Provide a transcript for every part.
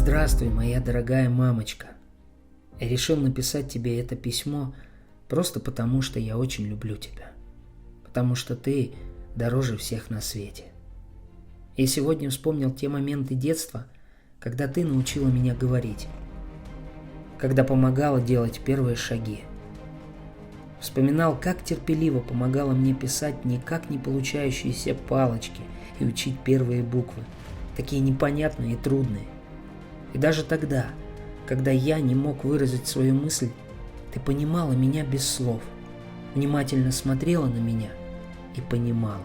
Здравствуй, моя дорогая мамочка. Я решил написать тебе это письмо просто потому, что я очень люблю тебя. Потому что ты дороже всех на свете. Я сегодня вспомнил те моменты детства, когда ты научила меня говорить. Когда помогала делать первые шаги. Вспоминал, как терпеливо помогала мне писать никак не получающиеся палочки и учить первые буквы, такие непонятные и трудные. И даже тогда, когда я не мог выразить свою мысль, ты понимала меня без слов, внимательно смотрела на меня и понимала.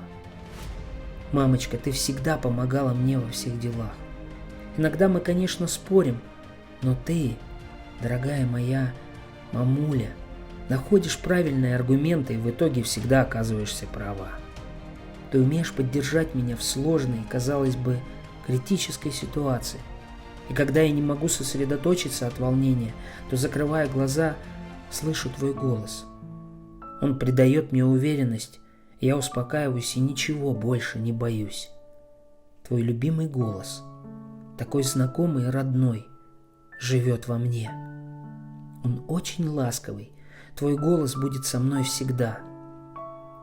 Мамочка, ты всегда помогала мне во всех делах. Иногда мы, конечно, спорим, но ты, дорогая моя мамуля, находишь правильные аргументы и в итоге всегда оказываешься права. Ты умеешь поддержать меня в сложной, казалось бы, критической ситуации – и когда я не могу сосредоточиться от волнения, то, закрывая глаза, слышу твой голос. Он придает мне уверенность, я успокаиваюсь и ничего больше не боюсь. Твой любимый голос, такой знакомый и родной, живет во мне. Он очень ласковый, твой голос будет со мной всегда.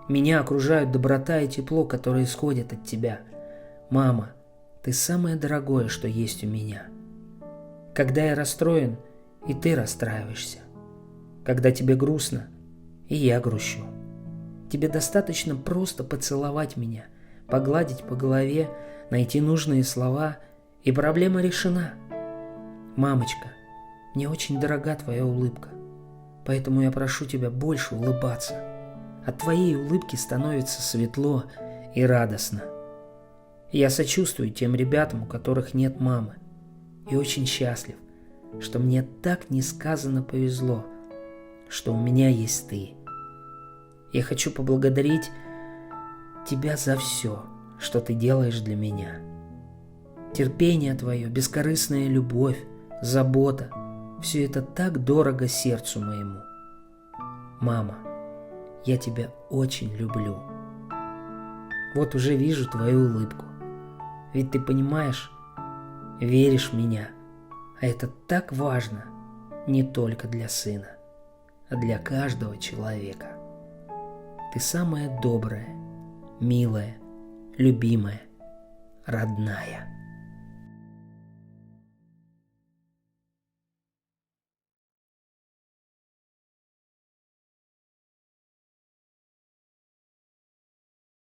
Меня окружают доброта и тепло, которые исходят от тебя. Мама, ты самое дорогое, что есть у меня. Когда я расстроен, и ты расстраиваешься. Когда тебе грустно, и я грущу. Тебе достаточно просто поцеловать меня, погладить по голове, найти нужные слова, и проблема решена. Мамочка, мне очень дорога твоя улыбка, поэтому я прошу тебя больше улыбаться. От твоей улыбки становится светло и радостно. Я сочувствую тем ребятам, у которых нет мамы и очень счастлив, что мне так несказанно повезло, что у меня есть ты. Я хочу поблагодарить тебя за все, что ты делаешь для меня. Терпение твое, бескорыстная любовь, забота – все это так дорого сердцу моему. Мама, я тебя очень люблю. Вот уже вижу твою улыбку. Ведь ты понимаешь, веришь в меня. А это так важно не только для сына, а для каждого человека. Ты самая добрая, милая, любимая, родная.